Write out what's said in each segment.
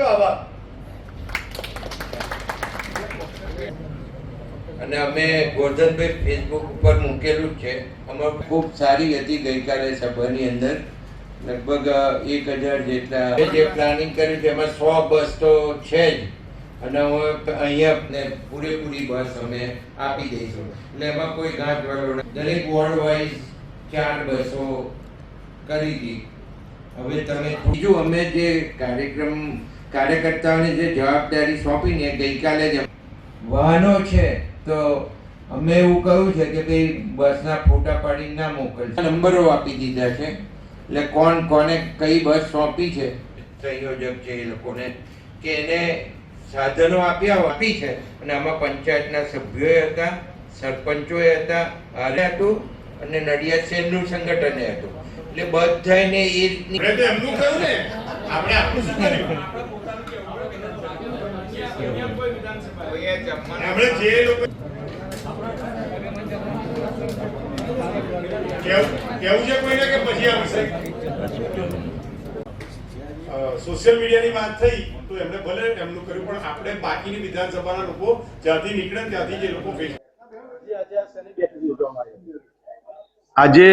આપજો આભાર અને અમે ગોરધનભાઈ ફેસબુક ઉપર મૂકેલું છે. અમારું ખૂબ સારી હતી ગઈકાલે સભાની અંદર. લગભગ એક હજાર જેટલા જે પ્લાનિંગ કર્યું છે, એમાં સો બસ તો છે જ. અને હવે અહીંયા પૂરેપૂરી બસ અમે આપી દઈશું. એટલે એમાં કોઈ ગાંઠ વાળો દરેક વોર્ડ વાઇઝ ચાર બસો કરી હતી. હવે તમે બીજું અમે જે કાર્યક્રમ કાર્યકર્તાઓને જે જવાબદારી સોંપીને ગઈકાલે જ વાહનો છે તો અમે એવું કહ્યું છે કે ભાઈ બસના ફોટા પાડીને ના મોકલશે નંબરો આપી દીધા છે. એટલે કોણ કોને કઈ બસ સોંપી છે? સંયોજક છે એ લોકોને કે એને સાધનો આપ્યા આપી છે. અને આમાં પંચાયતના સભ્યોએ હતા સરપંચોએ હતા હારે હતું અને નડિયાદ શહેરનું સંગઠને હતું. એટલે બધાને એ રીતની એમનું કહ્યું ને આપણે આપણું શું કર્યું? એમણે જે લોકો કેવું છે કોઈને કે પછી આવશે સોશિયલ મીડિયાની વાત થઈ તો એમને ભલે એમનું કર્યું પણ આપણે બાકીની વિધાનસભાના લોકો જ્યાંથી નીકળે ને ત્યાંથી જે લોકો ફેસ આજે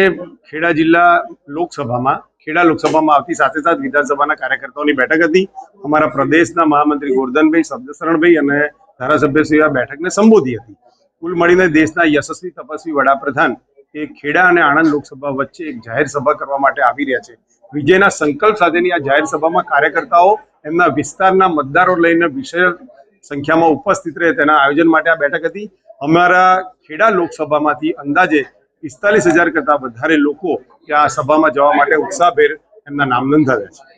ખેડા જિલ્લા લોકસભામાં, ખેડા લોકસભામાં આવતી સાથે સાથે વિધાનસભાના કાર્યકર્તાઓની બેઠક હતી. અમારા પ્રદેશના મહામંત્રી ગોરધનભાઈ, શબ્દશરણભાઈ અને ધારાસભ્યશ્રી આ બેઠકને સંબોધી હતી. કુલ મળીને દેશના યશસ્વી તપસ્વી વડાપ્રધાન એ ખેડા અને આણંદ લોકસભા વચ્ચે એક જાહેર સભા કરવા માટે આવી રહ્યા છે. વિજયના સંકલ્પ સાથેની આ જાહેર સભામાં કાર્યકર્તાઓ એમના વિસ્તારના મતદારો લઈને વિશેષ સંખ્યામાં ઉપસ્થિત રહે તેના આયોજન માટે આ બેઠક હતી. અમારા ખેડા લોકસભામાંથી અંદાજે પિસ્તાલીસ હજાર કરતાં વધારે લોકો કે આ સભામાં જવા માટે ઉત્સાહભેર એમના નામ નોંધાવ્યા છે.